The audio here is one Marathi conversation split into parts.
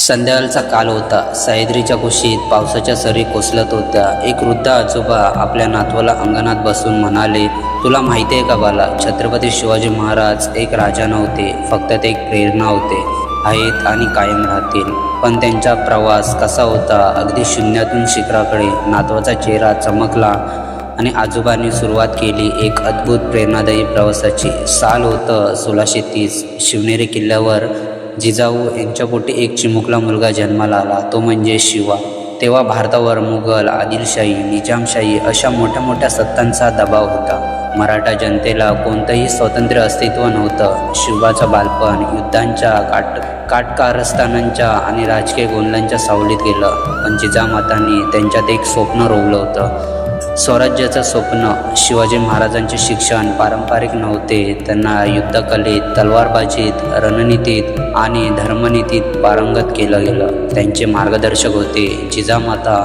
संध्याकाळचा काल होता. सह्याद्रीच्या कुशीत पावसाच्या सरी कोसलत होत्या. एक वृद्ध आजोबा आपल्या नातवाला अंगणात बसून म्हणाले तुला माहिती आहे का बाला छत्रपती शिवाजी महाराज एक राजा नव्हते फक्त ते एक प्रेरणा होते. आहेत आणि कायम राहतील. पण त्यांचा प्रवास कसा होता अगदी शून्यातून शिखराकडे नातवाचा चेहरा चमकला आणि आजोबांनी सुरुवात केली एक अद्भुत प्रेरणादायी प्रवासाची. साल होतं सोळाशे तीस. शिवनेरी किल्ल्यावर जिजाऊ यांच्यापोटी एक चिमुकला मुलगा जन्माला आला. तो म्हणजे शिवा. तेव्हा भारतावर मुघल आदिलशाही निजामशाही अशा मोठ्या मोठ्या सत्तांचा दबाव होता. मराठा जनतेला कोणतंही स्वतंत्र अस्तित्व नव्हतं. शिवाचं बालपण युद्धांच्या काट काटकारस्थानांच्या आणि राजकीय गोंधळांच्या सावलीत गेलं. पण जिजामातांनी त्यांच्यात एक स्वप्न रोवलं होतं. स्वराज्याचं स्वप्न. शिवाजी महाराजांचे शिक्षण पारंपरिक नव्हते. त्यांना युद्धकलेत तलवारबाजीत रणनीतीत आणि धर्मनीतीत पारंगत केलं गेलं. त्यांचे मार्गदर्शक होते जिजामाता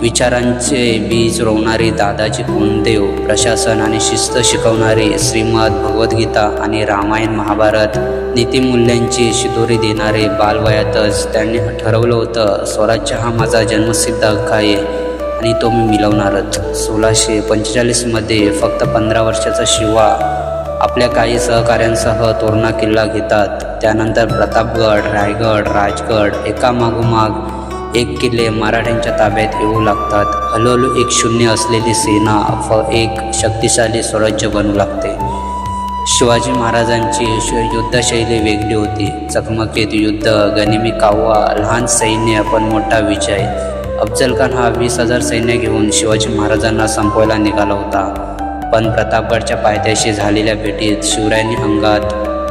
विचारांचे बीज रोवणारे दादाजी कोंडदेव प्रशासन आणि शिस्त शिकवणारे श्रीमद भगवद्गीता आणि रामायण महाभारत. नीतिमूल्यांची शिदोरी देणारे बालवयातच त्यांनी ठरवलं होतं स्वराज्य हा माझा जन्मसिद्ध हक्क आहे. आणि तो मी मिळवणारच सोळाशे पंचेचाळीसमध्ये फक्त पंधरा वर्षाचा शिवा आपल्या काही सहकाऱ्यांसह तोरणा किल्ला घेतात. त्यानंतर प्रतापगड रायगड राजगड एकामागोमाग एक किल्ले मराठ्यांच्या ताब्यात येऊ लागतात. हळूहळू एक शून्य असलेली सेना फ एक शक्तिशाली स्वराज्य बनू लागते. शिवाजी महाराजांची युद्धशैली वेगळी होती. चकमकीत युद्ध गनिमी काव्वा लहान सैन्य पण मोठा विजय. अफजल खान हा वीस हजार सैन्य घेऊन शिवाजी महाराजांना संपवायला निघाला होता. पण प्रतापगडच्या पायथ्याशी झालेल्या भेटीत शिवरायांनी अंगात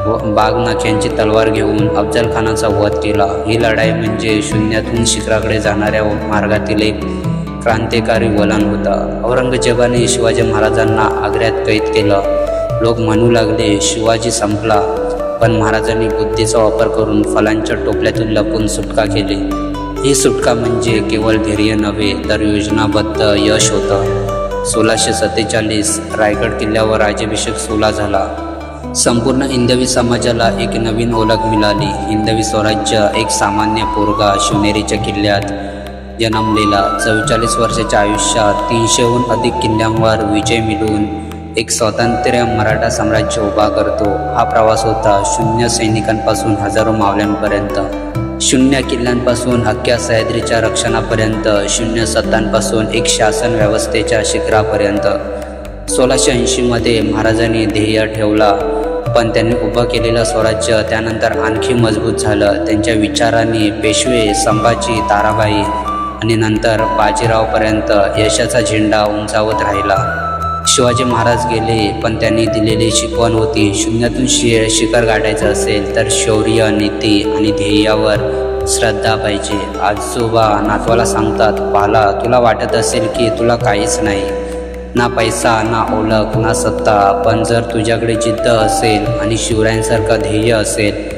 व बागनाख्यांची तलवार घेऊन अफजल खानाचा वध केला. ही लढाई म्हणजे शून्यातून शिखराकडे जाणाऱ्या मार्गातील एक क्रांतिकारी वलन होता. औरंगजेबाने शिवाजी महाराजांना आग्र्यात कैद केलं. लोक म्हणू लागले शिवाजी संपला. पण महाराजांनी बुद्धीचा वापर करून फलांच्या टोपल्यातून लपून सुटका केली. ही सुटका म्हणजे केवळ धैर्य नव्हे तर योजनाबद्ध यश होतं. सोळाशे सत्तेचाळीस रायगड किल्ल्यावर राज्याभिषेक सोला झाला. संपूर्ण हिंदवी समाजाला एक नवीन ओळख मिळाली. हिंदवी स्वराज्य एक सामान्य पोरगा शिवनेरीच्या किल्ल्यात जन्मलेला. चव्वेचाळीस वर्षाच्या आयुष्यात तीनशेहून अधिक किल्ल्यांवर विजय मिळवून एक स्वातंत्र्य मराठा साम्राज्य उभा करतो. हा प्रवास होता शून्य सैनिकांपासून हजारो मावल्यांपर्यंत शून्य किल्ल्यांपासून अख्ख्या सह्याद्रीच्या रक्षणापर्यंत शून्य सत्तांपासून एक शासन व्यवस्थेच्या शिखरापर्यंत. सोळाशे ऐंशीमध्ये महाराजांनी ध्येय ठेवला पण त्यांनी उभं केलेलं स्वराज्य त्यानंतर आणखी मजबूत झालं. त्यांच्या विचारांनी पेशवे संभाजी ताराबाई आणि नंतर बाजीरावपर्यंत यशाचा झेंडा उंचावत राहिला. शिवाजी महाराज गेले पण त्यांनी दिलेली शिकवण होती. शून्यातून शि शिखर गाठायचं असेल तर शौर्य नीती आणि ध्येयावर श्रद्धा पाहिजे. आजोबा नातवाला सांगतात बाला तुला वाटत असेल की तुला काहीच नाही. ना पैसा ना ओळख ना सत्ता पण जर तुझ्याकडे जिद्द असेल आणि शिवरायांसारखं ध्येय असेल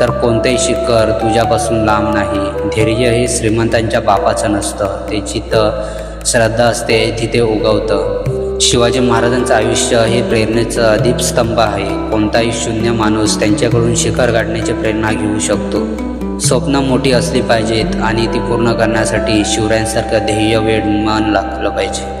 तर कोणतेही शिखर तुझ्यापासून लांब नाही. धैर्य हे श्रीमंतांच्या बापाचं नसतं. ते जिथं श्रद्धा असते तिथे उगवतं. शिवाजी महाराजांचं आयुष्य हे प्रेरणेचं दीपस्तंभ आहे. कोणताही शून्य माणूस त्यांच्याकडून शिखर गाठण्याची प्रेरणा घेऊ शकतो. स्वप्न मोठी असली पाहिजेत आणि ती पूर्ण करण्यासाठी शिवरायांसारखं ध्येय वेळ मन लागलं पाहिजे.